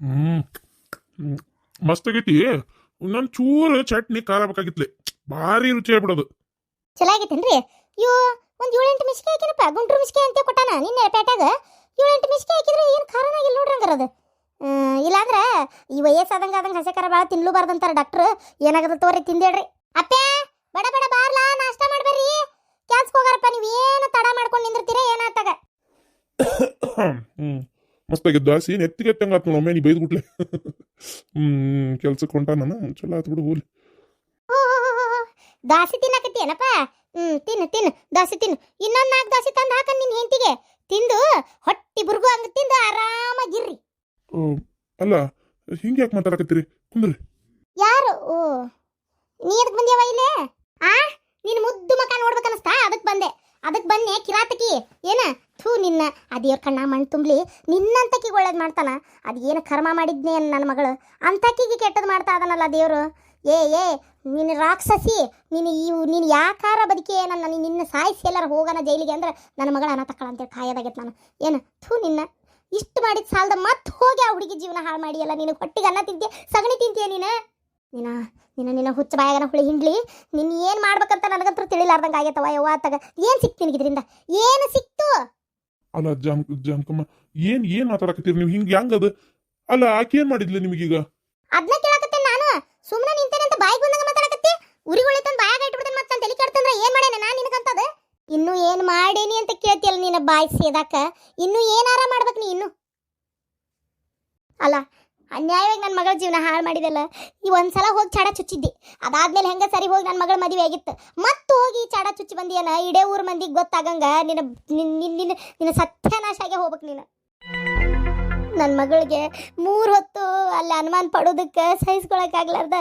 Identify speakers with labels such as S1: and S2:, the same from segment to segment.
S1: ಹ್ಮ್. ಮಸ್ತ್ ಆಗೈತಿ. ಇನ್ನೊಂದ್ ಚೂರು ಚಟ್ನಿ ಖಾರ ಬೇಕಾಗಿತ್ಲೆ. ಭಾರಿ ರುಚಿ ಆಗ್ಬಿಡೋದು.
S2: ಚಲೋ ಯೋ ಇವು ಒಂದ್ ಏಳೆಂಟು ಮಿಸ್ಕಿ ಹಾಕಿನಪ್ಪ ಗುಂಟ್ರು ಮಿಸ್ಕಿ ಅಂತ ಕೊಟ್ಟಾನ ನಿನ್ನೆ ಪೇಟ್ಯಾಗ ಏಳೆಂಟು ಮಿಸ್ಕಿ ಹಾಕಿದ್ರೆ ಏನು ಖಾರನಾಗಿಲ್ಲ ನೋಡ್ರಿ ಅದು. ಇಲ್ಲಂದ್ರೆ ಈ ವಯಸ್ಸಾದಂಗ ಆದಂಗ ಹಸೆ ಖಾರ ಭಾಳ ತಿನ್ಲೂಬಾರ್ದಂತಾರ ಡಾಕ್ಟ್ರು ಏನಾಗದ ತೋರಿ ತಿಂದೇಳ್ರಿ ಅಪ್ಪೆ ಬಡ ಬಡ ಬಾರ್ಲಾ ನಾಷ್ಟ ಮಾಡ್ಬೇಡ್ರಿ ಕ್ಯಾನ್ಸ್ಗೆ ಹೋಗರಪ್ಪ ನೀವು ಏನು ತಡ ಮಾಡ್ಕೊಂಡು ನಿಂದಿರ್ತೀರ ಏನಾತಾಗ?
S1: ಹ್ಮ್. ಮಸ್ತ್ ಆಗಿದ್ದು. ದಾಸಿ ನೆತ್ತಿಗೆ ಎತ್ತಂಗಾತ್ ನೋಡು ಒಮ್ಮೆ ನೀ ಬೈದ್ಬಿಟ್ಲೆ ಹ್ಮ್ ಕೆಲ್ಸಕ್ಕೆ ಹೊಂಟ ನಾನು. ಚಲೋ ಆತ್ ಬಿಡು ಹೋಗ್ಲಿ.
S2: ದಾಸಿ ತಿನ್ನಕತ್ತಿ ಏನಪ್ಪ ಹ್ಮ್ ತಿನ್ನು ತಿನ್ನು. ದಾಸಿ ತಿನ್ನು. ಇನ್ನೊಂದ್ ನಾಲ್ಕು ದಾಸಿ ತಂದು ಹಾಕ ನಿನ್ ಹೆಂಡತಿಗೆ. ತಿಂದು ಹೊಟ್ಟಿ ಬುರ್ಗು ಹಂಗ ತಿಂದು ಆರಾಮಾಗಿರ್ರಿ.
S1: ಓ, ಅಲ್ಲ ಹಿಂಗೆ ಯಾಕೆ ಮಾತಾಡಕತ್ತೀರಿ? ಕುಂದ್ರಿ.
S2: ಯಾರು? ಓ ನೀ ಎದಕ್ ಬಂದ್ಯಾವ ಇಲ್ಲೇ? ಆ? ನಿನ್ನ ಮುದ್ದು ಮಕ ನೋಡ್ಬೇಕನ್ನಿಸ್ತಾ ಅದಕ್ಕೆ ಬಂದೆ. ಅದಕ್ ಬನ್ನಿ, ಕಿರಾತಕಿ. ಏನ? ಥೂ, ನಿನ್ನ, ಆ ದೇವ್ರ ಕಣ್ಣ ಮಣ್ಣು ತುಂಬಲಿ. ನಿನ್ನಂತಕಿಗೆ ಒಳ್ಳೇದು ಮಾಡ್ತಾನ. ಅದು ಏನು ಕರ್ಮ ಮಾಡಿದ್ನೇ ನನ್ನ ಮಗಳು. ಅಂತಕಿಗೆ ಕೆಟ್ಟದ್ದು ಮಾಡ್ತಾ ಅದನಲ್ಲ ದೇವರು. ಏ ಏ, ನೀನು ರಾಕ್ಷಸಿ, ನೀನು ಇವು ನೀನು ಯಾಕಾರ ಬದುಕಿ ನನ್ನ ನೀನ್ ನಿನ್ನ ಸಾಯಿಸಿ ಎಲ್ಲರೂ ಹೋಗೋಣ ಜೈಲಿಗೆ ಅಂದ್ರೆ ನನ್ನ ಮಗಳ ಅನ್ನ ತಕ್ಕಳ ಅಂತೇಳಿ ಕಾಯೋದಾಗೈತೆ ನಾನು. ಏನು? ಥೂ, ನಿನ್ನ. ಇಷ್ಟು ಮಾಡಿದ ಸಾಲದ ಮತ್ತೆ ಹೋಗಿ ಆ ಹುಡುಗಿ ಜೀವನ ಹಾಳು ಮಾಡಿಯಲ್ಲ ನೀನು? ಹೊಟ್ಟಿಗೆ ಅನ್ನ ತಿಂತೀಯ? ಸಗಣಿ ತಿಂತೀಯ ನೀನು? ನಿನ್ನ ನಿನ್ನ ನಿನ್ನ ಹುಚ್ಚ ಬಾಯಾಗನ ಹುಳಿ ಹಿಂಡ್ಲಿ. ನಿನ್ನ ಏನು ಮಾಡ್ಬೇಕಂತ ನನಗಂತೂ ತಿಳಿಲಾರ್ದಂಗೆ ಆಗೈತವ ಯವ್ವ ತಗ ಏನು ಸಿಕ್ತು ಇದರಿಂದ? ಏನು ಸಿಕ್ತು?
S1: ಅಲ್ಲ ಜಮ್ ಜಾಮ್ಕಮ್ಮ ಏನ್ ಏನ್ ಮಾತಾಡಕತ್ತೀರಿ ನೀವು? ಹಿಂಗೆ ಅದು? ಅಲ್ಲ ಆಕೆ ಏನ್ ಮಾಡಿದ್ಲಿ ನಿಮಗೀಗ?
S2: ಅದನ್ನ ಕೇಳಕತ್ತೆ ನಾನು? ಸುಮ್ಮನೆ ನಿಂತೇನೆ ಅಂತ ಬಾಯಿಗೆ ಬಂದಂಗ ಮಾತಾಡಕತ್ತಿ? ಉರಿಗೊಳಿತಂದು ಬಾಯಾಗ ಇಟ್ಬಿಡ್ತೇನೆ ಮತ್ತೆ ತಲೆ ಕೆಡ್ತಂದ್ರೆ ಏನು ಮಾಡೇನೆ ನಾನು ನಿನಗಂತದ? ಇನ್ನು ಏನು ಮಾಡೇನಿ ಅಂತ ಕೇಳ್ತಿಯಲ್ಲ ನಿನ್ನ ಬಾಯಿ ಸೇದಾಕ? ಇನ್ನು ಏನಾರ ಮಾಡ್ಬೇಕು ನೀ ಇನ್ನು? ಅಲ್ಲ ಅನ್ಯಾಯವಾಗಿ ನನ್ನ ಮಗಳ ಜೀವನ ಹಾಳು ಮಾಡಿದಲ್ಲ, ಈ ಒಂದ್ಸಲ ಹೋಗಿ ಚಾಡ ಚುಚ್ಚಿದ್ದಿ. ಅದಾದ್ಮೇಲೆ ಹೆಂಗ ಸರಿ ಹೋಗಿ ನನ್ನ ಮಗಳ ಮದುವೆ ಆಗಿತ್ತು? ಮತ್ತೆ ಹೋಗಿ ಚಾಡ ಚುಚ್ಚಿ ಬಂದಿಯನ? ಇಡೇ ಊರ ಮಂದಿಗೆ ಗೊತ್ತಾಗಂಗ ನಿನ್ನ ನಿನ್ನ ನಿನ್ನ ಸತ್ಯನಾಶ ಆಗೇ ಹೋಗ್ಬೇಕು ನೀನು. ನನ್ನ ಮಗಳಿಗೆ ಮೂರು ಹೊತ್ತು ಅಲ್ಲಿ ಅನುಮಾನ ಪಡೋದಕ್ಕೆ ಸಹಿಸ್ಕೊಳಕ್ಕಾಗ್ಲಾರ್ದ.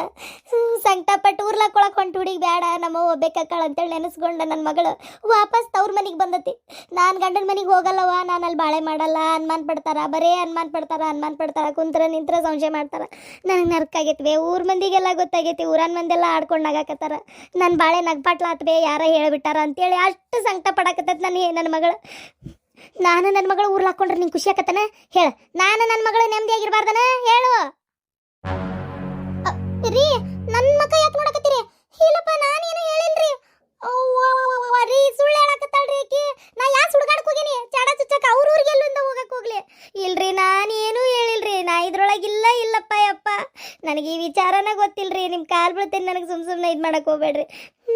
S2: ಸಂಕಟಪಟ್ಟು ಊರ್ಲಾಕೊಳಕ್ ಹೊಂಟು ಹುಡುಗಿ ಬೇಡ ನಮ್ಮ ಒಬ್ಬೇಕಾಳ ಅಂತೇಳಿ ನೆನೆಸ್ಕೊಂಡ ನನ್ನ ಮಗಳು. ವಾಪಸ್ ತವ್ರ ಮನೆಗೆ ಬಂದತಿ. ನಾನು ಗಂಡನ ಮನೆಗೆ ಹೋಗಲ್ಲವ ನಾನು ಅಲ್ಲಿ ಬಾಳೆ ಮಾಡಲ್ಲ, ಅನುಮಾನ ಪಡ್ತಾರ, ಬರೇ ಅನುಮಾನ ಪಡ್ತಾರ ಅನುಮಾನ ಪಡ್ತಾರ, ಕುಂತ್ರ ನಿಂತ್ರ ಸಂಶಯ ಮಾಡ್ತಾರ. ನನಗೆ ನರ್ಕಾಗೈತ್ವೆ, ಊರ ಮಂದಿಗೆಲ್ಲ ಗೊತ್ತಾಗೈತಿ, ಊರನ್ ಮಂದೆಲ್ಲ ಆಡ್ಕೊಂಡು ನಗಾಕತ್ತಾರ. ನನ್ನ ಬಾಳೆ ನಗ್ಪಾಟ್ಲಾತ್ವೆ, ಯಾರ ಹೇಳ್ಬಿಟ್ಟಾರ ಅಂತೇಳಿ ಅಷ್ಟು ಸಂಕಟ ಪಡಾಕತ್ತೈತೆ ನನಗೆ ನನ್ನ ಮಗಳು. ನಾನು ನನ್ನ ಮಗಳು ಊರ್ಲ ಹಾಕೊಂಡ್ರೆ ನಿಂಗೆ ಖುಷಿ ಆಕತ್ತನ? ಹೇಳ. ನಾನು ನನ್ನ ಮಗಳು ನೆಮ್ಮದಿಯಾಗಿರ್ಬಾರ್ದನ ಹೇಳು. ರೀ ನನ್ನ ಮಗ ಯಾಕೆ ನೋಡಕತ್ತೀರಿ? ಇಲ್ಲಪ್ಪ, ನಾನೇನು ಹೇಳಿಲ್ರಿ. ರೀ, ಸುಳ್ಳು ಹೇಳಕತ್ತಾಳ್ರಿ ಆಕಿ. ನಾ ಯಾ ಸುಡ್ಗಾಡಕ್ ಹೋಗಿನಿ? ಚಾಡ ಚುಚ್ಚಕ ಅವ್ರ ಊರಿಗೆ ಎಲ್ಲಿಂದ ಹೋಗಕ್ ಹೋಗ್ಲಿ? ಇಲ್ರಿ, ನಾನೇನು ಹೇಳಿಲ್ರಿ. ನಾ ಇದ್ರೊಳಗಿಲ್ಲ ಇಲ್ಲಪ್ಪ, ಯಪ್ಪ. ನನಗೆ ಈ ವಿಚಾರನ ಗೊತ್ತಿಲ್ರಿ. ನಿಮ್ಮ ಕಾಲ್ ಬೀಳ್ತೇನೆ ನನಗೆ ಸುಮ್ ಸುಮ್ಮನೆ ಇದು ಮಾಡಕ್ ಹೋಗ್ಬೇಡ್ರಿ.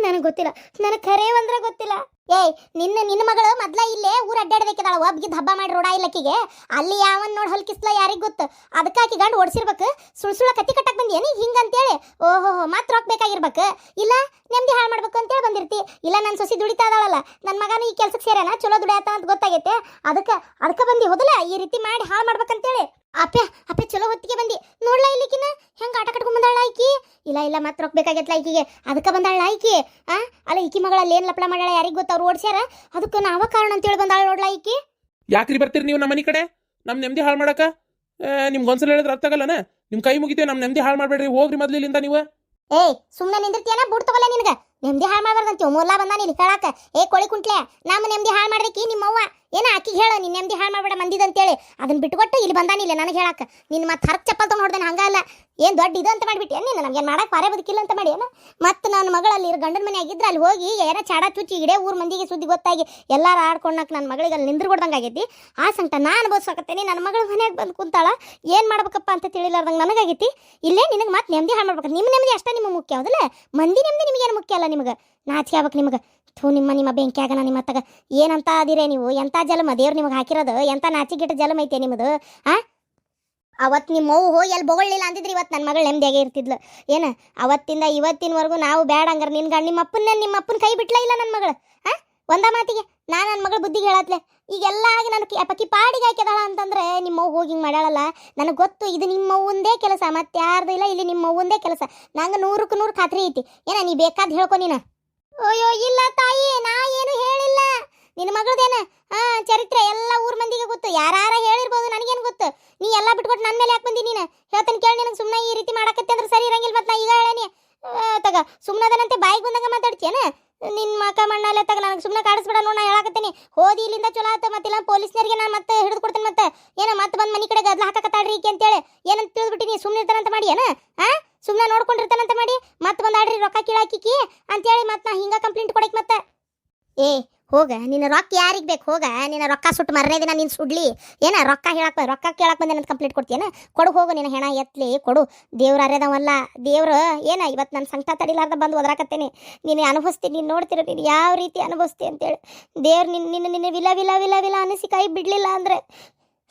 S2: ನನಗೆ ಗೊತ್ತಿಲ್ಲ. ನನಗೆ ಖರೆ ಅಂದ್ರೆ ಗೊತ್ತಿಲ್ಲ. ಏಯ್, ನಿನ್ನ ನಿನ್ನ ಮಗಳು ಮೊದ್ಲ ಇಲ್ಲೇ ಊರ್ ಅಡ್ಡಾಡ್ಬೇಕಿದಾಳ ಒಬ್ಗಿದ್ ಹಬ್ಬ ಮಾಡಿ ರೋಡ ಇಲ್ಲಕ್ಕಿಗೆ. ಅಲ್ಲಿ ಯಾವನ್ ನೋಡಿ ಹಲ್ಕಿಸ್ಲ ಯಾರಿಗೆ ಗೊತ್ತು? ಅದಕ್ಕಾಕಿ ಗಂಡ್ ಓಡಿಸಿರ್ಬೇಕು. ಸುಳ್ ಸುಳ ಕತ್ತಿ ಕಟ್ಟಕ್ ಬಂದಿಯೇನಿ? ಹಿಂಗಂತೇಳಿ. ಓಹೋ ಮಾತ್ರ ರೊಕ್ಕ ಇಲ್ಲ ನೆಮ್ಮದಿ ಹಾಳು ಮಾಡ್ಬೇಕು ಅಂತೇಳಿ ಬಂದಿರ್ತಿ. ಇಲ್ಲ ನನ್ನ ಸೊಸಿ ದುಡಿತಾ ಇದಾಳಲ್ಲ. ನನ್ನ ಮಗನ ಈ ಕೆಲ್ಸಕ್ಕೆ ಸೇರೋಣ ಚಲೋ ದುಡಿಯತ್ತ ಅಂತ ಗೊತ್ತಾಗೈತೆ. ಅದಕ್ಕೆ ಅದಕ್ಕೆ ಬಂದಿ ಹೋದಲ್ಲ ಈ ರೀತಿ ಮಾಡಿ ಹಾಳು ಮಾಡ್ಬೇಕಂತೇಳಿ. ಅಪ್ಪೆ ಅಪ್ಪೆ ಚಲೋ ಹೊತ್ತಿಗೆ ಬಂದಿ. ನೋಡ್ಲ ಇಲ್ಲಿಕಿನ ಹೆಂಗ ಆಟ ಕಟ್ಕೊಂಡ್ ಬಂದಾಳ ಆಕಿ ಇಲ್ಲ ಇಲ್ಲ ಮತ್ತೆ ರೊಕ್ಕ ಬೇಕಾಗೈತ್ಲ ಈಕಿಗೆ. ಅದಕ್ಕೆ ಬಂದಾಳ ಆಕಿ ಆ? ಅಲ್ಲ ಈಕಿ ಮಗಳಲ್ಲಿ ಏನ್ ಲಪ್ಲ ಮಾಡ್ಯಾಳ ಯಾರಿಗ್ ಗೊತ್ತ ಅವ್ರು ಓಡ್ಸ್ಯಾರ? ಅದಕ್ಕೆ ನಾವ ಕಾರಣ ಅಂತೇಳಿ ಬಂದಾಳ ನೋಡ್ಲ ಈಕಿ?
S3: ಯಾಕ್ರಿ ಬರ್ತೀರಿ ನೀವು ನಮ್ಮ ಮನೆ ಕಡೆ? ನಮ್ಮ ನೆಮ್ಮದಿ ಹಾಳು ಮಾಡಕ? ನಿಮ್ಗೆ ಒಂದ್ಸಲ ಹೇಳಿದ್ರೆ ಅರ್ಥ ಆಗಲ್ಲನ? ನಿಮ್ಮ ಕೈ ಮುಗಿತೇವೆ ನಮ್ಮ ನೆಮ್ಮದಿ ಹಾಳು ಮಾಡ್ಬೇಡ್ರಿ ಹೋಗ್ರಿ ಮೊದ್ಲು ಇಲ್ಲಿಂದ ನೀವು.
S2: ಏಯ್ ಸುಮ್ಮನೆ ನಿಂದಿರ್ತೀಯನ ಬುಡ್ ತಗೊಲ್ಲ ನಿನಗ. ನೆಮ್ಮದಿ ಹಾಳು ಮಾಡ್ಬಾರ್ದಂತೀವ್ ಮೂಲ ಬಂದಾನ ಇಲ್ಲಿ ಹೇಳಾಕ ಏ ಕೋಳಿ ಕುಂಟ್ಲೆ ನಮ್ಮ ನೆಮ್ಮದಿ ಹಾಳು ಮಾಡ್ದಕ್ಕಿ ನಿಮ್ಮವ್ವ? ಏನ ಆಕಿಗೆ ಹೇಳು ನಿನ್ನ ನೆಮ್ಮದಿ ಹಾಳು ಮಾಡ್ಬೇಡ ಮಂದಿದಂತೇಳಿ ಅದನ್ನ ಬಿಟ್ಕೊಟ್ಟು ಇಲ್ಲಿ ಬಂದಾನಿಲ್ಲ ನನಗೆ ಹೇಳಕ್ಕೆ ನಿನ್ನ ಮತ್ತೆ ಹರಕ್ ಚಪ್ಪಲ್ ತಗೊಂಡು ಹೊಡ್ದೇನೆ ಹಂಗಲ್ಲ ಏನು ದೊಡ್ಡ ಇದು ಅಂತ ಮಾಡ್ಬಿಟ್ಟು. ಏನ್ ನೀನು ನಮ್ಗೇನು ಮಾಡಕ್ ಪಾರೆ ಬದುಕಿಲ್ಲ ಅಂತ ಮಾಡಿ, ಏನ? ಮತ್ತೆ ನನ್ನ ಮಗಳಲ್ಲಿ ಗಂಡನ ಮನೆ ಆಗಿದ್ರೆ ಅಲ್ಲಿ ಹೋಗಿ ಯಾರ ಚಾಡ ಚುಚ್ಚಿ ಇಡೇ ಊರು ಮಂದಿಗೆ ಸುದ್ದಿ ಗೊತ್ತಾಗಿ ಎಲ್ಲಾರು ಆಡ್ಕೊಂಡಕ್ಕೆ ನನ್ನ ಮಗಳಿಗೆ ಅಲ್ಲಿ ನಿಂದ್ರ ಆಗೈತಿ. ಆ ಸಂಕಟ ನಾನು ಅನುಭವಿಸಕತ್ತೇನೆ ನನ್ನ ಮಗಳ ಮನೆಯಾಗ ಬಂದು ಕುಂತಾಳ. ಏನು ಮಾಡ್ಬೇಕಪ್ಪ ಅಂತ ತಿಳಿಲಾರ್ದಂಗೆ ನನಗಾಗೈತಿ. ಇಲ್ಲೇ ನಿನಗೆ ಮತ್ತೆ ನೆಮ್ಮದಿ ಹಾಳು ಮಾಡ್ಬೇಕು. ನಿಮ್ಮ ನೆಮ್ಮದಿ ಅಷ್ಟೇ ನಿಮಗೆ ಮುಖ್ಯ ಹೌದಲ್ಲ? ಮಂದಿ ನೆಮ್ಮದಿ ನಿಮಗೇನು ಮುಖ್ಯ ಅಲ್ಲ ನಿಮಗೆ? ನಾಚಿಕೆ ಆಗ್ಬೇಕು ನಿಮಗೆ. ಥೂ, ನಿಮ್ಮ ನಿಮ್ಮ ಬೆಂಕಿ ಆಗನ ನಿಮ್ಮ ತಗ ಏನಂತ ಅದಿರೇ ನೀವು? ಎಂಥ ಜಲಮ? ದೇವ್ರು ನಿಮಗೆ ಹಾಕಿರೋದು? ಎಂಥ ನಾಚಿಗಿಟ್ಟ ಜಲಮ ಐತೆ ನಿಮ್ಮದು ಹಾಂ ಅವತ್ತು ನಿಮ್ಮ ಮೌ ಹೋಗಿ ಅಲ್ಲಿ ಬೊಗಳಿಲ್ಲ ಅಂದಿದ್ರೆ ಇವತ್ತು ನನ್ನ ಮಗಳು ನೆಮ್ಮದಿಯಾಗೆ ಇರ್ತಿದ್ಲು. ಏನು? ಅವತ್ತಿಂದ ಇವತ್ತಿನವರೆಗೂ ನಾವು ಬೇಡ ಹಂಗಾರೆ ಗಂಡ ನಿಮ್ಮ ಅಪ್ಪನ ನಿಮ್ಮ ಅಪ್ಪನ ಕೈ ಬಿಟ್ಲೇ ಇಲ್ಲ ನನ್ನ ಮಗಳು? ಹಾಂ ಒಂದ ಮಾತಿಗೆ ನಾನು ನನ್ನ ಮಗಳು ಬುದ್ಧಿಗೆ ಹೇಳತ್ಲೆ. ಈಗೆಲ್ಲ ಆಗಿ ನಾನು ಅಪ್ಪಕ್ಕಿ ಪಕ್ಕಿ ಪಾಡಿಗೆ ಹಾಕಿದಾಳ ಅಂತಂದ್ರೆ ನಿಮ್ಮ ಹೋಗಿ ಹಿಂಗೆ ಮಾಡ್ಯಾಳಲ್ಲ, ನನಗೆ ಗೊತ್ತು ಇದು ನಿಮ್ಮ ಒಂದೇ ಕೆಲಸ. ಮತ್ತೆ ಯಾರ್ದು ಇಲ್ಲ, ಇಲ್ಲಿ ನಿಮ್ಮ ಒಂದೇ ಕೆಲಸ. ನಂಗೆ ನೂರಕ್ಕೆ ನೂರು ಖಾತ್ರಿ ಐತಿ. ಏನ, ನೀ ಬೇಕಾದ್ ಹೇಳ್ಕೊ ನೀನು. ಅಯ್ಯೋ, ಇಲ್ಲ ತಾಯಿ, ನಾ ಏನು ಹೇಳಿಲ್ಲ. ನಿನ್ನ ಮಗಳದೇನ? ಹಾ, ಚರಿತ್ರೆ ಎಲ್ಲ ಊರ್ ಮಂದಿಗೆ ಗೊತ್ತು. ಯಾರಾರ ಹೇಳಿರ್ಬೋದು, ನನಗೇನು ಗೊತ್ತು. ನೀ ಎಲ್ಲ ಬಿಟ್ಕೊಟ್ಟು ನನ್ನ ಮೇಲೆ ಯಾಕೆ ಬಂದಿ ನೀನು? ಹೇಳ್ತಾನೆ ಕೇಳಿ ನಿನಗೆ ಸುಮ್ಮನೆ ಈ ರೀತಿ ಮಾಡಕತ್ತೆ ಅಂದ್ರೆ ಸರಿ ಇರಂಗಿಲ್ಲ ಮತ್ತೆ ನಾ ಈಗ ಹೇಳೇನಿ. ತಗ ಸುಮ್ಮನದನಂತೆ ಬಾಯಿಗೆ ಬಂದಾಗ ಮಾತಾಡ್ತೀಯನ? ನಿನ್ನ ಮಕ್ಕ ಮಣ್ಣಲ್ಲೇ ತಗ, ನನಗೆ ಸುಮ್ಮನೆ ಕಾಡಿಸ್ಬೇಡ ನೋಡಿ, ನಾ ಹೇಳಕತ್ತೀನಿ. ಹೋದಿ ಇಲ್ಲಿಂದ ಚಲೋ ಆತ ಮತ್ತಿಲ್ಲ ಪೊಲೀಸ್ನರಿಗೆ ನಾನು ಮತ್ತೆ ಹಿಡಿದು ಕೊಡ್ತೀನಿ ಮತ್ತೆ. ಏನ ಮತ್ತೆ ಬಂದು ಮನೆ ಕಡೆ ಗದ್ಲ ಹಾಕಕತ್ತಾಳ್ರಿ ಈಕೆ ಅಂತೇಳಿ ಏನಂತ ತಿಳಿದ್ಬಿಟ್ಟಿನಿ ಸುಮ್ಮನೆ ಇರ್ತಾನಂತ ಮಾಡಿ ಏನ ಹಾಂ ಸುಮ್ಮನೆ ನೋಡ್ಕೊಂಡಿರ್ತಾನಂತ ಮಾಡಿ. ಮತ್ತೆ ಬಂದಾಡ್ರಿ ರೊಕ್ಕ ಕೀಳಾಕಿಕಿ ಅಂತೇಳಿ ಮತ್ತೆ ನಾ ಹಿಂಗ ಕಂಪ್ಲೇಂಟ್ ಕೊಡಕ್ಕೆ ಮತ್ತೆ. ಏ, ಹೋಗ, ನಿನ್ನ ರೊಕ್ಕ ಯಾರಿಗೆ ಬೇಕು? ಹೋಗ, ನಿನ್ನ ರೊಕ್ಕ ಸುಟ್ಟು ಮರನೇ ದಿನ ನೀನು ಸುಡ್ಲಿ. ಏನ, ರೊಕ್ಕ ಹೇಳಕ್ ರೊಕ್ಕ ಕೇಳಕ್ ಬಂದೆ ಅಂತ ಕಂಪ್ಲೇಂಟ್ ಕೊಡ್ತೀಯನ? ಕೊಡು, ಹೋಗು, ನಿನ್ನ ಹೆಣ ಎತ್ಲಿ, ಕೊಡು. ದೇವ್ರ ಅರೆದವಲ್ಲ ದೇವ್ರು, ಏನ, ಇವತ್ತು ನನ್ನ ಸಂಕಟ ತಡಿಲಾರ್ದ ಬಂದು ಒದರಾಕತ್ತೇನೆ. ನೀನು ಅನುಭವಿಸ್ತೀನಿ ನೀನು ನೋಡ್ತಿರೋ, ನೀನು ಯಾವ ರೀತಿ ಅನುಭವಿಸ್ತಿ ಅಂತೇಳಿ. ದೇವ್ರು ನಿನ್ನ ನಿನ್ನ ನಿನ್ನ ವಿಲ ವಿಲ ವಿಲ ವಿಲ ಅನಿಸಿ ಕೈ ಬಿಡ್ಲಿಲ್ಲ ಅಂದ್ರೆ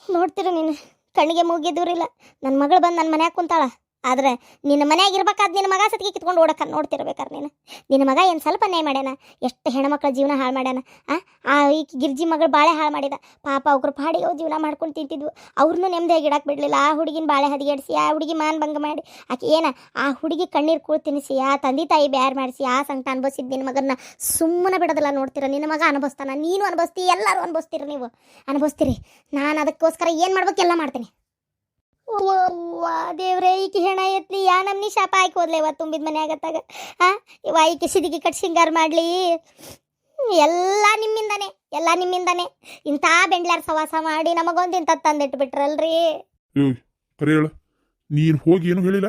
S2: ನೋಡ್ತಿರು ನೀನು. ಕಣ್ಣಿಗೆ ಮುಗಿದೂರಿಲ್ಲ ನನ್ನ ಮಗಳು ಬಂದು ನನ್ನ ಮನ್ಯಾಗ ಕುಂತಾಳ. ಆದ್ರೆ ನಿನ್ನ ಮನೆಯಾಗ ಇರ್ಬೇಕಾದ್ ನಿನ್ನ ಮಗ ಸತ್ಗೆ ಕಿತ್ಕೊಂಡು ಓಡಕ ನೋಡ್ತಿರ್ಬೇಕಾರೆ ನೀನು. ನಿನ್ನ ಮಗ ಏನು ಸ್ವಲ್ಪ ನ್ಯಾಯ ಮಾಡ್ಯಾನ, ಎಷ್ಟು ಹೆಣ್ಮಕ್ಳ ಜೀವನ ಹಾಳು ಮಾಡ್ಯಾನ, ಆ? ಈ ಗಿರ್ಜಿ ಮಗಳು ಬಾಳೆ ಹಾಳು ಮಾಡಿದ. ಪಾಪ ಅವ್ರ ಪಾಡಿಗೆ ಜೀವನ ಮಾಡ್ಕೊಂಡು ತಿಂತಿದ್ವು. ಅವ್ರನ್ನೂ ನೆಮ್ಮದಿಯಾಗಿ ಇಡಕ್ಕೆ ಬಿಡಲಿಲ್ಲ. ಆ ಹುಡುಗಿನ ಬಾಳೆ ಹದಿಗೆಡಿಸಿ, ಆ ಹುಡುಗಿ ಮಾನ್ ಭಂಗ ಮಾಡಿ, ಆಕೆ ಏನ ಆ ಹುಡುಗಿ ಕಣ್ಣೀರು ಕೂಳು ತಿನ್ನಿಸಿ, ಆ ತಂದೆ ತಾಯಿ ಬ್ಯಾರ್ ಮಾಡಿಸಿ, ಆ ಸಂಕಟ ಅನುಭವಿಸಿದ್ದು ನಿನ್ನ ಮಗನ್ನ ಸುಮ್ಮನೆ ಬಿಡೋದಿಲ್ಲ ನೋಡ್ತೀರ. ನಿನ್ನ ಮಗ ಅನುಭವಿಸ್ತಾನ, ನೀನು ಅನುಭವಿಸ್ತಿ, ಎಲ್ಲರೂ ಅನುಭವಿಸ್ತೀರ ನೀವು. ಅನುಭವಿಸ್ತೀರಿ. ನಾನು ಅದಕ್ಕೋಸ್ಕರ ಏನು ಮಾಡ್ಬೇಕು ಎಲ್ಲ ಮಾಡ್ತೀನಿ. ದೇವ್ರೇ, ಈಕಿ ಹೆಣ ಎತ್ಲಿ, ಯಾ ನಮ್ನಿ ಶಾಪ ಹಾಕಿ ಹೋದ್ಲೆ ಇವತ್ತು ತುಂಬಿದ ಮನೆ ಆಗತ್ತಾಗ? ಆ, ಇವ ಈಕೆ ಸಿದಿಗೆ ಕಟ್ ಸಿಂಗಾರ ಮಾಡ್ಲಿ. ಎಲ್ಲ ನಿಮ್ಮಿಂದಾನೆ ಎಲ್ಲ ನಿಮ್ಮಿಂದಾನೆ. ಇಂಥ ಬೆಂಡ್ಲಾರ್ ಸವಾಸ ಮಾಡಿ ನಮಗೊಂದು ಇಂಥ ತಂದಿಟ್ಬಿಟ್ರಲ್ರಿ.
S1: ಕರೆ ಹೇಳ. ನೀನು ಹೋಗಿ ಏನು ಹೇಳಿಲ್ಲ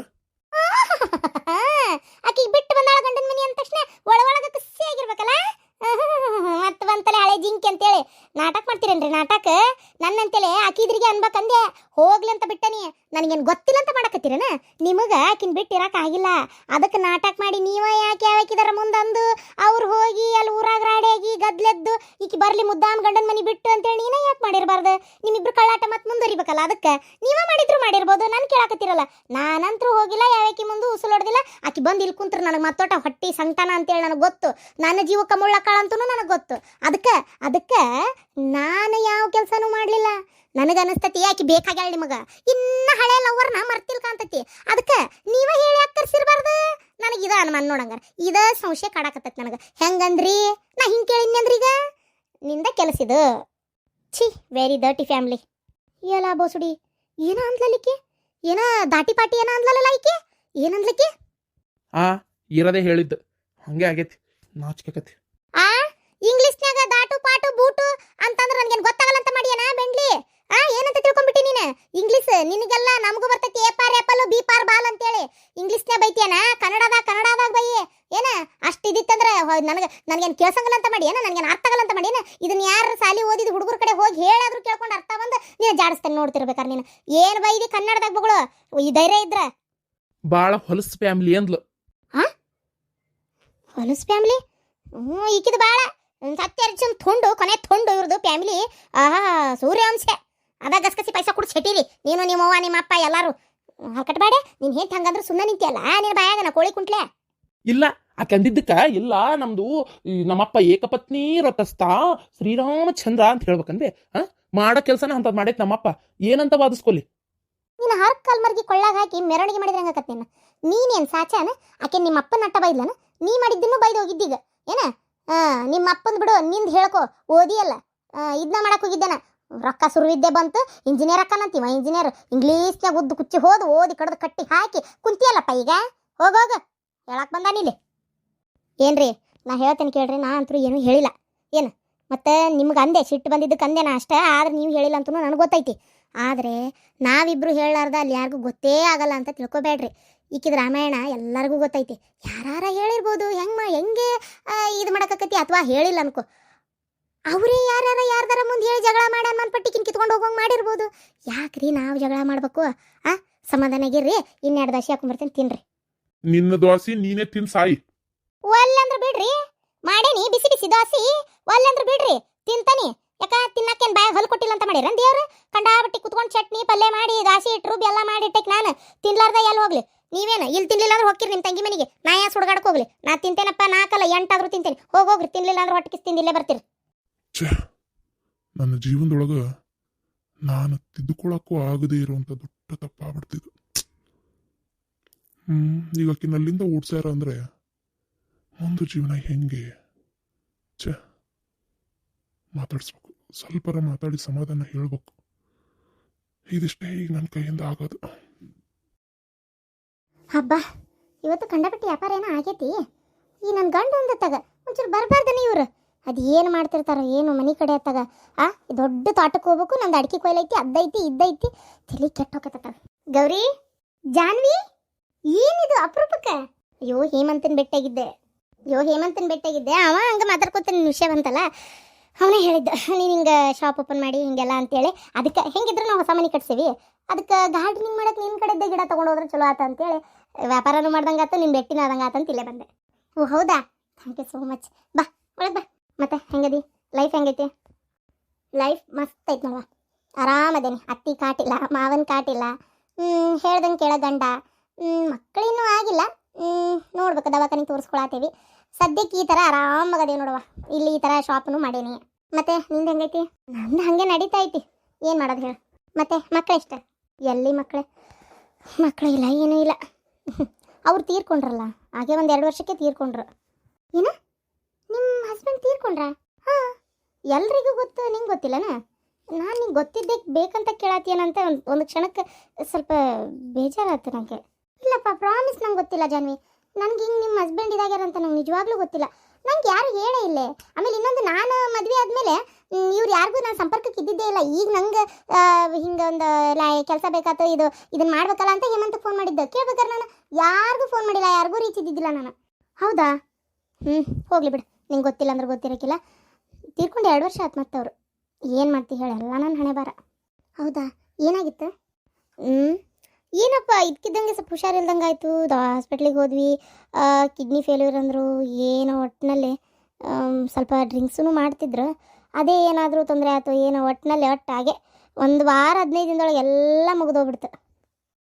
S2: ಆಕಿಗೆ ಬಿಟ್ಟು ಬಂದಾಳ ಗಂಡನ ಮನಿ ಅಂದ ತಕ್ಷಣ ಒಳ ಒಳಗ ಖುಷಿ ಆಗಿರ್ಬೇಕಲ್ಲ ಬಂತಲೆ ಹಳೆ ಜಿಂಕಿ ಅಂತೇಳಿ. ನಾಟಕ ಮಾಡ್ತೀರೇನ್ರಿ? ನಾಟಕ? ನನ್ನಂತೇಳಿ ಆಕಿದ್ರಿಗೆ ಅನ್ಬೇಕಂದೆ. ಹೋಗ್ಲಿ ಅಂತ ಬಿಟ್ಟನಿ. ನನಗೇನು ಗೊತ್ತಿಲ್ಲ ಅಂತ ಮಾಡಕತ್ತೀರೇನ? ನಿಮಗ ಆಕಿನ ಬಿಟ್ಟು ಆಗಿಲ್ಲ. ಅದಕ್ಕೆ ನಾಟಕ ಮಾಡಿ ನೀವ ಯಾಕೆ ಯಾವಾಕಿದಾರ ಮುಂದಂದು? ಅವ್ರು ಹೋಗಿ ಅಲ್ಲಿ ಊರಾಗ ರಾಡಿಯಾಗಿ ಗದ್ಲೆದ್ದು, ಈಕಿ ಬರ್ಲಿ ಮುದ್ದಾಮ್ ಗಂಡನ ಮನಿ ಬಿಟ್ಟು ಅಂತೇಳಿ ನೀನೇ ಯಾಕೆ ಮಾಡಿರಬಾರ್ದು ನಿಮ್ಮಿಬ್ರು ಕಳ್ಳಾಟ ಅದಕ್ಕೆ ನೀವೇ ಮಾಡಿದ್ರು ಮಾಡಿರ್ಬೋದು. ನಾನು ಕೇಳಾಕತ್ತಿರಲ್ಲ. ನಾನಂತರೂ ಹೋಗಿಲ್ಲ, ಯಾವ್ಯಾಕಿ ಮುಂದೆ ಉಸುಲೊಡ್ದಿಲ್ಲ ಆಕಿ ಬಂದು ಇಲ್ಲಿ ಕುಂತ್ರ ನನಗೆ ಮತ್ತೋಟ ಹೊಟ್ಟಿ ಸಂಕಟನ ಅಂತೇಳಿ ನನಗೆ ಗೊತ್ತು. ನನ್ನ ಜೀವಕ್ಕೆ ಮುಳ್ಳಕ್ಕಾಳಂತೂ ನನಗೆ ಗೊತ್ತು. ಅದಕ್ಕೆ ಅದಕ್ಕೆ ನಾನು ಯಾವ ಕೆಲಸನೂ ಮಾಡಲಿಲ್ಲ. ನನಗೆ ಅನಿಸ್ತತಿ, ಆಕಿ ಬೇಕಾಗ್ಯಾಳ ನಿಮಗೆ. ಇನ್ನೂ ಹಳೆ ಲವ್ವರ್ನ ಮರ್ತಿಲ್ ಕಾಂತತಿ ಅದಕ್ಕೆ ನೀವೇ ಹೇಳಿ ಅಕ್ಕರ್ಸಿರ್ಬಾರ್ದು. ನನಗೆ ಇದ ಅನುಮಾನ ನೋಡಂಗಾರ. ಇದ ಸಂಶಯ ಕಾಡಕತ್ತೈತಿ ನನಗೆ. ಹೆಂಗಂದ್ರಿ? ನಾ ಹಿಂಗೆ ಕೇಳಿದ್ನಂದ್ರಿ ಈಗ ನಿಂದ ಕೆಲಸ ಇದು ಛೀ ವೆರಿ ಡರ್ಟಿ ಫ್ಯಾಮ್ಲಿ ಏಲ ಬೋಸುಡಿ? ಏನ ಅಂದ್ಲಲಿಕ್ಕೆ ಏನ ದಾಟಿ ಪಾಟಿ ಏನ ಅಂದ್ಲಲ್ಲ ಈಕೆ? ಏನಂದ್ಲಿಕ್ಕೆ
S3: ಆ ಇರದೇ ಹೇಳಿದ್ದು. ಹಂಗೆ ಆಗೈತಿ. ನಾಚಿಕೆಕತಿ.
S2: ಆ ಇಂಗ್ಲಿಷ್ನ್ಯಾಗ ದಾಟು ಪಾಟು ಬೂಟು ಅಂತಂದ್ರೆ ನನಗೇನು ಗೊತ್ತಾಗಲ್ಲ ಅಂತ ಮಾಡಿಯೇನ ಬೆಂಡ್ಲಿ? ಆ ಏನಂತ ತಿಳ್ಕೊಂಡ್ಬಿಟ್ಟಿ ನೀನು? ಇಂಗ್ಲಿಷ್ ನಿನಗೆಲ್ಲ ನಮಗೂ ಬರ್ತೈತಿ ಎ ಪಾರ್ ಆಪಲ್ ಬಿ ಪಾರ್ ಬಾಲ್ ಅಂತೇಳಿ. ಇಂಗ್ಲಿಷ್ನ್ಯಾಗ ಬೈತಿಯೇನ? ಕನ್ನಡದಾಗ ಕನ್ನಡದಾಗ ಬೈಯಿ. ನನಗೆ ನನಗೇನು ಕೇಳ್ಸಂಗಲ್ಲ ಅಂತ ಮಾಡಿ ಏನ? ನನಗೇನು ಅರ್ಥ ಆಗಲ್ಲ ಅಂತ ಮಾಡಿ ಏನ? ಇದನ್ನ ಯಾರು ಸಾಲಿ ಓದಿದ ಹುಡುಗರ ಕಡೆ ಹೋಗಿ ಹೇಳಾದ್ರೂ ಕೇಳ್ಕೊಂಡು ಅರ್ಥ ಬಂದು ನೀನು ಜಾಡಿಸ್ತಾನೆ ನೋಡ್ತಿರ್ಬೇಕಾರೆ ನೀನು. ಏನು ಬೈದಿ ಕನ್ನಡದಾಗ ಬಗಳು? ಈ ಧೈರ್ಯ ಇದ್ರ?
S3: ಭಾಳ ಹೊಲಸು ಫ್ಯಾಮಿಲಿ ಅಂದ್ಲು.
S2: ಹೊಲಸು ಫ್ಯಾಮಿಲಿ? ಹ್ಞೂ ಈಕಿದ ಬಾಳ. ಸತ್ಯ ಅರ್ಜುನ್ ತುಂಡು ಕೊನೆ ತುಂಡು ಇವ್ರದ್ದು ಫ್ಯಾಮಿಲಿ. ಆಹಾ ಸೂರ್ಯವಂಶ ಅದ ಗಸ್ಕಸಿ ಪೈಸಾ ಕೊಡು ಚೆಟ್ಟಿರಿ ನೀನು ನಿಮ್ಮ ಅವ್ವ ನಿಮ್ಮ ಅಪ್ಪ ಎಲ್ಲಾರು. ಹರ್ಕಟ್ಬೇಡ ನೀನು ಹೆಂಗೆ ಹಂಗಂದ್ರೆ ಸುಮ್ಮನೆ ನಿಂತಿಯಲ್ಲ? ನೀನು ಬಾಯಾಗನ ಕೋಳಿ ಕುಂಟ್ಲೆ?
S3: ಇಲ್ಲ ಆಕೆ ಅಂದಿದ್ದಕ್ಕ ಇಲ್ಲ, ನಮ್ದು ನಮ್ಮಪ್ಪ ಏಕಪತ್ನಿ ರಥಸ್ಥ ಶ್ರೀರಾಮಚಂದ್ರ ಅಂತ ಹೇಳ್ಬೇಕಂದ್ರೆ ಆ ಮಾಡೋ ಕೆಲಸನ ಅಂತದ್ ಮಾಡೈತ್ ನಮ್ಮಪ್ಪ. ಏನಂತ ವಾದಿಸ್ಕೊಲಿ?
S2: ನೀನು ಹಾರ್ ಕಲ್ಮರ್ಗಿ ಕೊಳ್ಳಾಗ ಹಾಕಿ ಮೆರವಣಿಗೆ ಮಾಡಿದ್ರೆ ಹಂಗಕತ್ ನೀನು ನೀನೇನ್ ಸಾಚಾನ? ಆಕೆ ನಿಮ್ಮ ಅಪ್ಪನ ನಟ್ಟ ಬೈದ್ಲನ? ನೀ ಮಾಡಿದ್ದನ್ನು ಬೈದು ಹೋಗಿದ್ದೀಗ, ಏನ? ನಿಮ್ಮ ಅಪ್ಪನ ಬಿಡು, ನಿಂದ ಹೇಳ್ಕೊ, ಓದಿಯಲ್ಲ. ಇದನ್ನ ಮಾಡಕ್ ಹೋಗಿದ್ದಾನ? ರೊಕ್ಕ ಸುರುವಿದ್ದೆ ಬಂತು, ಇಂಜಿನಿಯರ್ ಅಕ್ಕನಂತೀವ ಇಂಜಿನಿಯರ್ ಇಂಗ್ಲೀಷ್ನಾಗ ಉದ್ದು ಕುಚ್ಚಿ ಹೋದ, ಓದಿ ಕಡ್ದು ಕಟ್ಟಿ ಹಾಕಿ ಕುಂತಿಯಲ್ಲಪ್ಪ ಈಗ? ಹೋಗೋಗ ಹೇಳಕ್ ಬಂದಾನಿಲ್ಲಿ ಏನ್ರಿ? ನಾ ಹೇಳ್ತೇನೆ ಕೇಳ್ರಿ, ನಾ ಅಂತೂ ಏನೂ ಹೇಳಿಲ್ಲ. ಏನು? ಮತ್ತೆ ನಿಮ್ಗೆ ಅಂದೆ, ಸಿಟ್ಟು ಬಂದಿದ್ದಕ್ಕೆ ಅಂದೆ ನಾ ಅಷ್ಟೇ, ಆದ್ರೆ ನೀವು ಹೇಳಿಲ್ಲ ಅಂತೂ ನನಗೆ ಗೊತ್ತೈತಿ. ಆದರೆ ನಾವಿಬ್ರು ಹೇಳಾರ್ದ ಅಲ್ಲಿ ಯಾರಿಗೂ ಗೊತ್ತೇ ಆಗಲ್ಲ ಅಂತ ತಿಳ್ಕೊಬೇಡ್ರಿ. ಈಕಿದ ರಾಮಾಯಣ ಎಲ್ಲರಿಗೂ ಗೊತ್ತೈತಿ. ಯಾರಾರ ಹೇಳಿರ್ಬೋದು, ಹೆಂಗ್ ಹೆಂಗೆ ಇದು ಮಾಡಕತ್ತಿ ಅಥವಾ ಹೇಳಿಲ್ಲ ಅನ್ಕೋ. ಅವರೇ ಯಾರ್ಯಾರ ಯಾರ್ದಾರ ಮುಂದೆ ಹೇಳಿ ಜಗಳ ಮಾಡಿ ಅನ್ಮನ್ಪಟ್ಟಿ ಕಿನ್ ಕಿತ್ಕೊಂಡು ಹೋಗೋಂಗ್ ಮಾಡಿರ್ಬೋದು. ಯಾಕ್ರಿ ನಾವು ಜಗಳ ಮಾಡ್ಬೇಕು? ಆ ಸಮಾಧಾನಾಗಿರ್ರಿ ಇನ್ನೆರಡು ದೋಸೆ ಹಾಕೊಂಡ್ಬರ್ತೇನೆ ತಿನ್ರಿ.
S1: ನಿನ್ನ ದೋಸೆ ನೀನೇ ತಿನ್ ಸಾಯಿ.
S2: ಒಲ್ಲಂದ್ರ ಬಿಡ್ರಿ. ಮಾಡೇನಿ, ಬಿಸಿ ಬಿಸಿ ದೋಸಿ. ಒಲ್ಲಂದ್ರ ಬಿಡ್ರಿ. ತಿಂತಾನಿ. ಯಾಕ ತಿನ್ನಕ್ಕೇನ್ ಬಾಯಾಗ ಹೊಲ್ ಕೊಟ್ಟಿಲ್ಲ ಅಂತ ಮಾಡಿರ ದೇವ್ರು? ಕಂಡಾಬಟ್ಟಿ ಕುತ್ಕೊಂಡು ಚಟ್ನಿ, ಪಲ್ಯ ಮಾಡಿ ದಾಸಿ ಇಟ್ರು ಎಲ್ಲ ಮಾಡಿ ಇಟ್ಟಕ್ಕೆ ನಾನು. ತಿನ್ಲಾರ್ದ ಎಲ್ಲಿ ಹೋಗ್ಲಿ? ನೀವೇನು? ಇಲ್ಲಿ ತಿನ್ಲಿಲ್ಲ ಅಂದ್ರೆ ಹೋಗಿರಿ ನಿಮ್ಮ ತಂಗಿ ಮನೆಗೆ. ನಾ ಯಾ ಸುಡ್ಗಾಡಕ್ ಹೋಗ್ಲಿ? ನಾ ತಿಂತೇನಪ್ಪ ನಾಲ್ಕಲ್ಲ ಎಂಟಾದ್ರೂ ತಿಂತೇನೆ. ಹೋಗಿ ಹೋಗ್ರಿ ತಿನ್ಲಿಲ್ಲ ಅಂದ್ರೆ ಹೊಟ್ಟಿಗೆ ತಿಂದಿಲ್ಲೇ ಬರ್ತೀರಿ.
S1: ನನ್ನ ಜೀವನದೊಳಗ ನಾನು ತಿದ್ದುಕೊಳ್ಳಕ್ಕೂ ಆಗದೇ ಇರುವಂತ ದೊಡ್ಡ ತಪ್ಪಾಗ್ಬಿಡ್ತಿದ್ದು ಹ್ಮ್, ಈಗ ಓಡ್ಸ್ಯಾರ ಅಂದ್ರೆ ಮುಂದೆ ಜೀವನ ಹೆಂಗೆ? ಚ ಮಾತಾಡಿಸ್ಬೇಕು ಸ್ವಲ್ಪರ ಮಾತಾಡಿ ಸಮಾಧಾನ ಹೇಳ್ಬೇಕು. ಇದಿಷ್ಟೇ ಈಗ ನನ್ನ ಕೈಯಿಂದ ಆಗೋದು.
S2: ಹಬ್ಬ, ಇವತ್ತು ಕಂಡಪಟ್ಟಿ ವ್ಯಾಪಾರ ಏನೋ ಆಗೈತಿ? ಈ ನನ್ನ ಗಂಡು ತಗ, ಒಂಚೂರು ಬರಬಾರ್ದನ ಇವ್ರು. ಅದು ಏನು ಮಾಡ್ತಿರ್ತಾರೋ ಏನು ಮನೆ ಕಡೆ ತಗ ಆ ದೊಡ್ಡ ತೋಟಕ್ಕೆ ಹೋಗ್ಬೇಕು, ನಂದು ಅಡಿಕೆ ಕೊಯ್ಲು ಐತಿ, ಅದ್ದೈತಿ, ಇದ್ದೈತಿ. ತಲೆ ಕೆಟ್ಟ ಹೋಗತ್ತ ಗೌರಿ, ಜಾನ್ವಿ, ಏನಿದು ಅಪರೂಪಕ್ಕೆ? ಅಯ್ಯೋ, ಹೇಮಂತನ್ ಬೆಟ್ಟಾಗಿದ್ದೆ. ಅಯ್ಯೋ ಹೇಮಂತನ ಬೆಟ್ಟಾಗಿದ್ದೆ, ಅವ ಹಂಗೆ ಮಾತಾಡ್ಕೊತಾನೆ ವಿಷಯ ಬಂತಲ್ಲ, ಅವನೇ ಹೇಳಿದ್ದ, ನೀನು ಹಿಂಗೆ ಶಾಪ್ ಓಪನ್ ಮಾಡಿ ಹಿಂಗೆಲ್ಲ ಅಂತೇಳಿ, ಅದಕ್ಕೆ ಹೆಂಗಿದ್ರು ನಾವು ಹೊಸ ಮನೆ ಕಟ್ಸೀವಿ, ಅದಕ್ಕೆ ಗಾರ್ಡನಿಂಗ್ ಮಾಡಕ್ಕೆ ನಿನ್ನ ಕಡೆದ್ದೆ ಗಿಡ ತೊಗೊಂಡು ಹೋದ್ರೆ ಚಲೋ ಆತ ಅಂತೇಳಿ ವ್ಯಾಪಾರನೂ ಮಾಡ್ದಂಗೆ ಆತು ನಿಮ್ಮ ಬೆಟ್ಟಿನ ಆದಂಗೆ ಆತ ಅಂತ ಇಲ್ಲೇ ಬಂದೆ. ಓ, ಹೌದಾ? ಥ್ಯಾಂಕ್ ಯು ಸೋ ಮಚ್ ಬಾ, ಒಳಗೆ ಬಾ. ಮತ್ತೆ ಹೆಂಗದಿ? ಲೈಫ್ ಹೆಂಗೈತಿ? ಲೈಫ್ ಮಸ್ತ್ ಐತೆ ನೋಡುವ. ಆರಾಮದೇನಿ ಅತ್ತಿ ಕಾಟಿಲ್ಲ, ಮಾವನ ಕಾಟಿಲ್ಲ ಹೇಳ್ದಂಗೆ ಕೇಳೋ ಗಂಡ ಮಕ್ಕಳಿನ್ನೂ ಆಗಿಲ್ಲ. ನೋಡ್ಬೇಕು ದವಾಖಾನೆ ತೋರಿಸ್ಕೊಳತ್ತೀವಿ ಸದ್ಯಕ್ಕೆ ಈ ಥರ ಆರಾಮಾಗದೆ ನೋಡುವ ಇಲ್ಲಿ ಈ ಥರ ಶಾಪ್ನು ಮಾಡೀನಿ. ಮತ್ತೆ ನಿಂದು ಹೆಂಗೈತಿ? ನಂದು ಹಾಗೆ ನಡೀತಾ ಐತಿ. ಏನು ಮಾಡೋದು ಹೇಳು. ಮತ್ತೆ ಮಕ್ಕಳೆಷ್ಟ ಎಲ್ಲಿ ಮಕ್ಕಳೇ ಮಕ್ಕಳು ಇಲ್ಲ, ಏನೂ ಇಲ್ಲ. ಅವ್ರು ತೀರ್ಕೊಂಡ್ರಲ್ಲ, ಹಾಗೆ ಒಂದು ಎರಡು ವರ್ಷಕ್ಕೆ ತೀರ್ಕೊಂಡ್ರು. ಏನ? ನಿಮ್ಮ ಹಸ್ಬೆಂಡ್ ತೀರ್ಕೊಂಡ್ರ? ಹಾಂ. ಎಲ್ರಿಗೂ ಗೊತ್ತು, ನಿಂಗೆ ಗೊತ್ತಿಲ್ಲನ? ನಾನು ನಿಂಗೆ ಗೊತ್ತಿದ್ದಕ್ಕೆ ಬೇಕಂತ ಕೇಳತ್ತೀನಂತ ಒಂದು ಒಂದು ಕ್ಷಣಕ್ಕೆ ಸ್ವಲ್ಪ ಬೇಜಾರಾಯ್ತು ನನಗೆ ಇಲ್ಲಪ್ಪ ಪ್ರಾಮಿಸ್ ನಂಗೆ ಗೊತ್ತಿಲ್ಲ ಜಾನ್ವಿ. ನನಗೆ ಹಿಂಗೆ ನಿಮ್ಮ ಹಸ್ಬೆಂಡ್ ಇದಾಗ್ಯಾರ ಅಂತ ನಂಗೆ ನಿಜವಾಗ್ಲೂ ಗೊತ್ತಿಲ್ಲ. ನಂಗೆ ಯಾರು ಹೇಳೇ ಇಲ್ಲೇ. ಆಮೇಲೆ ಇನ್ನೊಂದು ನಾನು ಮದುವೆ ಆದಮೇಲೆ ಇವ್ರು ಯಾರಿಗೂ ನಾನು ಸಂಪರ್ಕಕ್ಕೆ ಇದ್ದಿದ್ದೇ ಇಲ್ಲ. ಈಗ ನಂಗೆ ಹಿಂಗೆ ಒಂದು ಕೆಲಸ ಬೇಕಾಯ್ತು ಇದು ಇದನ್ನ ಮಾಡ್ಬೇಕಲ್ಲ ಅಂತ ಹೇಮಂತ ಫೋನ್ ಮಾಡಿದ್ದೆ. ಕೇಳ್ಬೇಕಾರೆ ನಾನು ಯಾರಿಗೂ ಫೋನ್ ಮಾಡಿಲ್ಲ, ಯಾರಿಗೂ ರೀಚ್ ಇದ್ದಿದ್ದಿಲ್ಲ ನಾನು. ಹೌದಾ? ಹ್ಞೂ ಹೋಗ್ಲಿ ಬಿಡು. ನಿಂಗೆ ಗೊತ್ತಿಲ್ಲ ಅಂದ್ರೆ ಗೊತ್ತಿರೋಕ್ಕಿಲ್ಲ ತೀರ್ಕೊಂಡು ಎರಡು ವರ್ಷ ಆಯ್ತು ಮತ್ತವರು. ಏನು ಮಾಡ್ತಿ ಹೇಳಿ, ಎಲ್ಲ ನನ್ನ ಹಣೆ ಬಾರ ಹೌದಾ? ಏನಾಗಿತ್ತು? ಹ್ಞೂ ಏನಪ್ಪ ಇದಕ್ಕಿದ್ದಂಗೆ ಸ್ವಲ್ಪ ಹುಷಾರಿಲ್ದಂಗೆ ಆಯಿತು. ಹಾಸ್ಪಿಟ್ಲಿಗೆ ಹೋದ್ವಿ. ಕಿಡ್ನಿ ಫೇಲ್ಯೂರ್ ಅಂದರು, ಏನೋ ಒಟ್ಟಿನಲ್ಲಿ ಸ್ವಲ್ಪ ಡ್ರಿಂಕ್ಸೂ ಮಾಡ್ತಿದ್ರು. ಅದೇ ಏನಾದರೂ ತೊಂದರೆ ಆಯ್ತು ಏನೋ ಒಟ್ಟಿನಲ್ಲಿ ಒಟ್ಟು ಹಾಗೆ ಒಂದು ವಾರ, ಹದಿನೈದು ದಿನದೊಳಗೆ ಎಲ್ಲ ಮುಗಿದೋಗ್ಬಿಡ್ತು.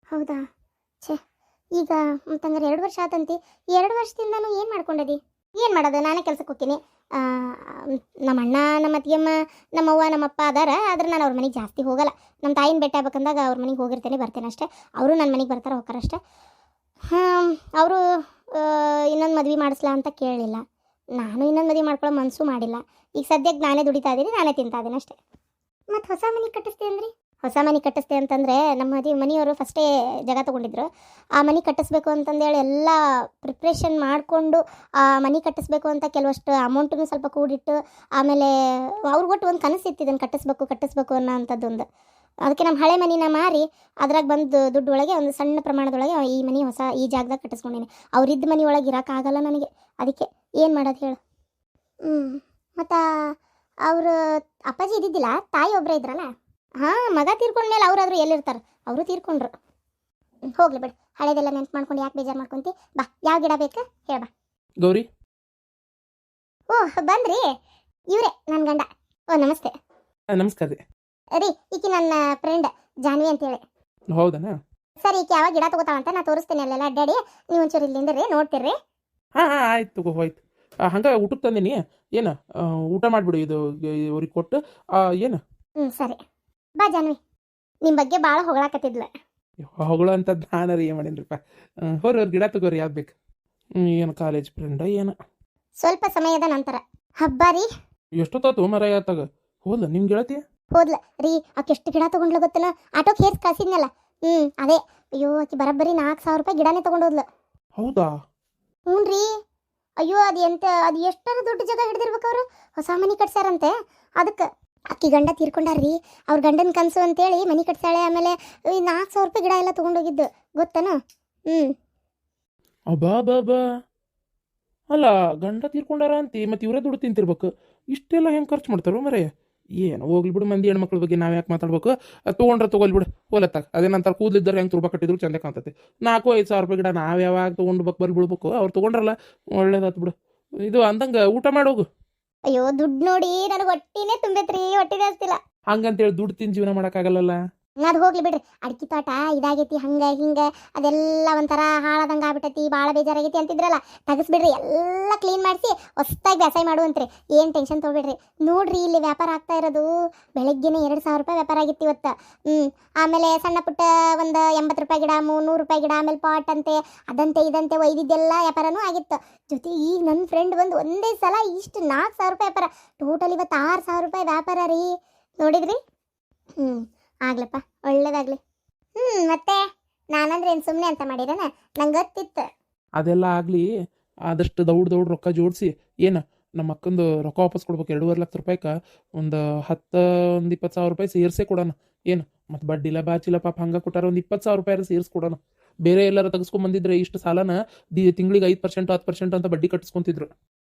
S2: ಹೌದಾ? ಛೇ, ಈಗ ಮತ್ತಂದ್ರೆ ಎರಡು ವರ್ಷ ಆತಂತಿ. ಎರಡು ವರ್ಷದಿಂದನೂ ಏನು ಮಾಡ್ಕೊಂಡದಿ? ಏನು ಮಾಡೋದು? ನಾನೇ ಕೆಲಸಕ್ಕೆ ಹೋಗ್ತೀನಿ. ನಮ್ಮ ಅಣ್ಣ, ನಮ್ಮ ಅತ್ತಿಗೆಮ್ಮ ನಮ್ಮವ್ವ ನಮ್ಮಪ್ಪ ಅದಾರ, ಆದ್ರೆ ನಾನು ಅವ್ರ ಮನೆಗೆ ಜಾಸ್ತಿ ಹೋಗಲ್ಲ. ನಮ್ಮ ತಾಯಿನ ಭೇಟಿ ಆಗ್ಬೇಕಂದಾಗ ಅವ್ರ ಮನೆಗೆ ಹೋಗಿರ್ತೇನೆ, ಬರ್ತೇನೆ ಅಷ್ಟೇ. ಅವರು ನನ್ನ ಮನೆಗೆ ಬರ್ತಾರೆ, ಹೋಗ್ತಾರೆ ಅಷ್ಟೇ. ಅವರು ಇನ್ನೊಂದು ಮದ್ವೆ ಮಾಡಿಸ್ಲಾ ಅಂತ ಕೇಳಲಿಲ್ಲ ನಾನು ಇನ್ನೊಂದು ಮದುವೆ ಮಾಡ್ಕೊಳ್ಳೋ ಮನಸ್ಸು ಮಾಡಿಲ್ಲ. ಈಗ ಸದ್ಯಕ್ಕೆ ನಾನೇ ದುಡಿತಾ ಇದ್ದೀನಿ ನಾನೇ ತಿಂತಾ ಇದ್ದೀನಿ ಅಷ್ಟೇ. ಮತ್ತು ಹೊಸ ಮನೆ ಕಟ್ಟಿಸ್ತೀನಿ ಅಂದ್ರಿ ಹೊಸ ಮನೆ ಕಟ್ಟಿಸ್ತೆ ಅಂತಂದರೆ ನಮ್ಮ ಮದಿ ಮನೆಯವರು ಫಸ್ಟೇ ಜಾಗ ತೊಗೊಂಡಿದ್ರು. ಆ ಮನೆ ಕಟ್ಟಿಸ್ಬೇಕು ಅಂತಂದೇಳಿ ಎಲ್ಲ ಪ್ರಿಪ್ರೇಷನ್ ಮಾಡಿಕೊಂಡು ಆ ಮನೆ ಕಟ್ಟಿಸ್ಬೇಕು ಅಂತ ಕೆಲವಷ್ಟು ಅಮೌಂಟನ್ನು ಸ್ವಲ್ಪ ಕೂಡಿಟ್ಟು ಆಮೇಲೆ ಅವ್ರಿಗೆ ಒಟ್ಟು ಒಂದು ಕನಸಿತ್ತು ಇದನ್ನು ಕಟ್ಟಿಸ್ಬೇಕು ಕಟ್ಟಿಸ್ಬೇಕು ಅನ್ನೋ ಅಂಥದ್ದೊಂದು ಅದಕ್ಕೆ ನಮ್ಮ ಹಳೆ ಮನಿನ ಮಾರಿ ಅದ್ರಾಗ ಬಂದು ದುಡ್ಡು ಒಳಗೆ ಒಂದು ಸಣ್ಣ ಪ್ರಮಾಣದೊಳಗೆ ಈ ಮನೆ ಹೊಸ ಈ ಜಾಗದಾಗ ಕಟ್ಟಿಸ್ಕೊಂಡಿನಿ. ಅವ್ರಿದ್ದ ಮನೆ ಒಳಗೆ ಇರೋಕ್ಕಾಗಲ್ಲ ನನಗೆ. ಅದಕ್ಕೆ ಏನು ಮಾಡೋದು ಹೇಳು? ಹ್ಞೂ ಮತ್ತು ಅವರು ಅಪ್ಪಾಜಿ ಇದ್ದಿದ್ದಿಲ್ಲ? ತಾಯಿ ಒಬ್ಬರೇ ಇದ್ರಲ್ಲ? ಹಾಂ ಮಗ ತೀರ್ಕೊಂಡ್ಮೇಲೆ ಅವರಾದರೂ ಎಲ್ಲಿರ್ತಾರೆ? ಅವರು ತೀರ್ಕೊಂಡ್ರು. ಹೋಗ್ಲಿ ಬಿಡು. ಹಳೇದೆಲ್ಲ ನೆನ್ಪು ಮಾಡ್ಕೊಂಡು ಯಾಕೆ ಬೇಜಾರು ಮಾಡ್ಕೊಂತಿ? ಬಾ ಯಾವ ಗಿಡ ಬೇಕು ಹೇಳ ಬಾ.
S3: ಗೌರಿ?
S2: ಓ ಬಂದ್ರಿ? ಇವ್ರೆ ನನ್ನ ಗಂಡ. ಓ ನಮಸ್ತೆ.
S3: ನಮಸ್ಕಾರ ರೀ.
S2: ರೀ ಈಕಿ ನನ್ನ ಫ್ರೆಂಡ್ ಜಾನ್ವಿ ಅಂತೇಳಿ.
S3: ಹೌದನಾ?
S2: ಸರಿ ಈಕೆ ಯಾವಾಗ ಗಿಡ ತಗೋತಾವಂತ ನಾ ತೋರಿಸ್ತೀನಿ ಅಲ್ಲೆಲ್ಲ ಅಡ್ಡಾಡಿ. ನೀವು ಒಂಚೂರು ಇಲ್ಲಿಂದ ರೀ ನೋಡ್ತೀರಿ
S3: ಹಾಂ ಹಾಂ ಆಯ್ತು ತಗೋ ಹೋಯ್ತು. ಹಂಗೆ ಊಟಕ್ಕೆ ತಂದೀನಿ. ಏನು ಊಟ ಮಾಡಿಬಿಡು ಇದು ಅವ್ರಿಗೆ ಕೊಟ್ಟು. ಏನು?
S2: ಹ್ಞೂ ಸರಿ. ಬಾ ಜಾನ್ವಿ. ನಿಮ್ಮ ಬಗ್ಗೆ ಭಾಳ ಹೊಗಳಾಕತ್ತಿದ್ಲ.
S3: ಹೊಗಳ ಅಂತ ನಾನು ರೀ ಏನು ಹೊರ ಹೊರ ಗಿಡ ತಗೋರಿ ಯಾವ್ದು ಬೇಕು? ಏನು ಕಾಲೇಜ್ ಫ್ರೆಂಡ ಏನು?
S2: ಸ್ವಲ್ಪ ಸಮಯದ ನಂತರ. ಹಬ್ಬ ರೀ.
S3: ಎಷ್ಟೊತ್ತಾತು ಮರ ಯಾತಾಗ? ಹೋದ್ಲ ನಿಮ್ ಗೆಳತಿ?
S2: ಹೋದ್ಲ ರೀ ಆಕೆ ಎಷ್ಟು ಗಿಡ ತಗೊಂಡ್ಲ ಗೊತ್ತನ? Auto case ಕಳ್ಸಿದ್ನಲ್ಲ. ಹ್ಮ್ ಅದೇ. ಅಯ್ಯೋ ಅಕ್ಕಿ ಬರೋಬ್ಬರಿ ನಾಲ್ಕು ಸಾವಿರ ರೂಪಾಯಿ ಗಿಡನೇ ತಗೊಂಡೋದ್ಲು
S3: ಹೌದಾ?
S2: ಹ್ಞೂ ರೀ. ಅಯ್ಯೋ ಅದು ಎಂತ ಅದು ಎಷ್ಟರ ದೊಡ್ಡ ಜಾಗ ಹಿಡ್ದಿರ್ಬೇಕು ಅವರು? ಹೊಸ ಮನೆ ಕಟ್ಸ್ಯಾರಂತೆ. ಅದಕ್ಕೆ ಅಕ್ಕಿ ಗಂಡ ತೀರ್ಕೊಂಡಾರ್ರಿ. ಅವ್ರ ಗಂಡನ ಕನಸು ಅಂತೇಳಿ ಮನೆ ಕಟ್ಸಾಳೆ ಆಮೇಲೆ ಈ ನಾಲ್ಕು ಸಾವಿರ ರೂಪಾಯಿ ಗಿಡ ಎಲ್ಲ ತೊಗೊಂಡೋಗಿದ್ದು, ಗೊತ್ತನು? ಹ್ಞೂ
S3: ಬಾಬಾ ಬಾ ಅಲ್ಲ, ಗಂಡ ತೀರ್ಕೊಂಡಾರ ಅಂತಿ, ಮತ್ತೆ ಇವರೇ ದುಡ್ಡು ತಿಂತಿರ್ಬೇಕು. ಇಷ್ಟೆಲ್ಲ ಹೆಂಗೆ ಖರ್ಚು ಮಾಡ್ತಾರೋ ಮರೆ? ಏನು ಹೋಗ್ಲಿ ಬಿಡು ಮಂದಿ ಹೆಣ್ಮಕ್ಳ ಬಗ್ಗೆ ನಾವು ಯಾಕೆ ಮಾತಾಡ್ಬೇಕು? ಅದು ತೊಗೊಂಡ್ರೆ ತೊಗೊಲ್ ಬಿಡು, ಹೋಲತ್ತಾಗ. ಅದೇನಂತಾರ ಕೂದಲಿದ್ದಾರೆ ಹೆಂಗೆ ತುರ್ಬ ಕಟ್ಟಿದ್ರು ಚಂದ ಕಾಣ್ತೈತೆ. ನಾಲ್ಕು, ಐದು ಸಾವಿರ ರೂಪಾಯಿ ಗಿಡ ನಾವು ಯಾವಾಗ ತೊಗೊಂಡ್ಬೇಕು, ಬರ್ಬಿಡ್ಬೇಕು. ಅವ್ರು ತೊಗೊಂಡ್ರಲ್ಲ, ಒಳ್ಳೇದಾತು ಬಿಡು. ಇದು ಅಂದಂಗೆ ಊಟ ಮಾಡೋಗು
S2: ಅಯ್ಯೋ ದುಡ್ಡು ನೋಡಿ ನನಗೆ ಹೊಟ್ಟಿನೇ ತುಂಬೈತ್ರಿ ಹೊಟ್ಟಿನೇ ಜಾಸ್ತಿಲ್ಲ
S3: ಹಂಗಂತೇಳಿ ದುಡ್ಡು ತಿಂದು ಜೀವನ ಮಾಡೋಕ್ಕಾಗಲ್ಲಲ್ಲ
S2: ಅದು ಹೋಗ್ಲಿ ಬಿಡ್ರಿ. ಅಡಿಕೆ ತೋಟ, ಇದಾಗೈತಿ, ಹಂಗೆ, ಹಿಂಗೆ, ಅದೆಲ್ಲ ಒಂಥರ ಹಾಳಾದಂಗ ಆಗ್ಬಿಟ್ಟೈತಿ ಭಾಳ ಬೇಜಾರಾಗೈತಿ ಅಂತಿದ್ರಲ್ಲ, ತೆಗಿಸ್ಬಿಡ್ರಿ, ಎಲ್ಲ ಕ್ಲೀನ್ ಮಾಡಿಸಿ ಹೊಸ್ದಾಗಿ ಬೇಸಾಯ ಮಾಡುವಂತ್ರಿ ಏನು ಟೆನ್ಷನ್ ತೊಗೊಬಿಡ್ರಿ. ನೋಡ್ರಿ, ಇಲ್ಲಿ ವ್ಯಾಪಾರ ಆಗ್ತಾ ಇರೋದು, ಬೆಳಗ್ಗೆನೆ ಎರಡು ಸಾವಿರ ರೂಪಾಯಿ ವ್ಯಾಪಾರ ಆಗಿತ್ತು ಇವತ್ತು. ಹ್ಞೂ ಆಮೇಲೆ ಸಣ್ಣ ಪುಟ್ಟ ಒಂದು ಎಂಬತ್ತು ರೂಪಾಯಿ ಗಿಡ, ಮುನ್ನೂರು ರೂಪಾಯಿ ಗಿಡ, ಆಮೇಲೆ ಪಾಟ್ ಅಂತೆ, ಅದಂತೆ, ಇದಂತೆ, ಒಯ್ದಿದ್ದೆಲ್ಲ ವ್ಯಾಪಾರನೂ ಆಗಿತ್ತು. ಜೊತೆ ಈಗ ನನ್ನ ಫ್ರೆಂಡ್ ಬಂದು ಒಂದೇ ಸಲ ಇಷ್ಟು ನಾಲ್ಕು ಸಾವಿರ ರೂಪಾಯಿ ವ್ಯಾಪಾರ. ಟೋಟಲ್ ಇವತ್ತು ಆರು ಸಾವಿರ ರೂಪಾಯಿ ವ್ಯಾಪಾರ ರೀ. ನೋಡಿದ್ರಿ? ಹ್ಞೂ ಆಗ್ಲಪ್ಪ, ಒಳ್ಳೇದಾಗ್ಲಿ. ಹ್ಮ್, ಮತ್ತೆ? ನಾನಂದ್ರೆ ಏನು ಸುಮ್ಮನೆ ಅಂತ ಮಾಡಿರನ? ನಂಗೆ ಗೊತ್ತಿತ್ತು.
S3: ಅದೆಲ್ಲ ಆಗ್ಲಿ, ಆದಷ್ಟು ದೌಡ್ ದೌಡ್ ರೊಕ್ಕ ಜೋಡಿಸಿ, ಏನು, ನಮ್ಮ ಅಕ್ಕಂದು ರೊಕ್ಕ ವಾಪಸ್ ಕೊಡ್ಬೇಕು, ಎರಡೂವರೆ ಲಕ್ಷ ರೂಪಾಯಿಕ, ಒಂದು ಹತ್ತು, ಒಂದು ಇಪ್ಪತ್ತು ಸಾವಿರ ರೂಪಾಯಿ ಸೇರಿಸೇ ಕೊಡೋಣ. ಏನು, ಮತ್ತು ಬಡ್ಡಿಲ್ಲ ಬಾಚಿಲ್ಲ ಪಾಪ ಹಂಗೆ ಕೊಟ್ಟಾರ ಒಂದು ಇಪ್ಪತ್ತು ಸಾವಿರ ರೂಪಾಯಿ ಸೇರಿಸಿ ಕೊಡೋಣ. ಬೇರೆ ಎಲ್ಲರ ತೆಗೆಸ್ಕೊಂಬಂದಿದ್ರೆ ಇಷ್ಟು ಸಾಲನ, ದಿ ತಿಂಗಳಿಗೆ ಐದು ಪರ್ಸೆಂಟ್ ಹತ್ತು ಪರ್ಸೆಂಟ್ ಅಂತ ಬಡ್ಡಿ ಕಟ್ಟಿಸ್ಕೊಂತಿದ್ರು.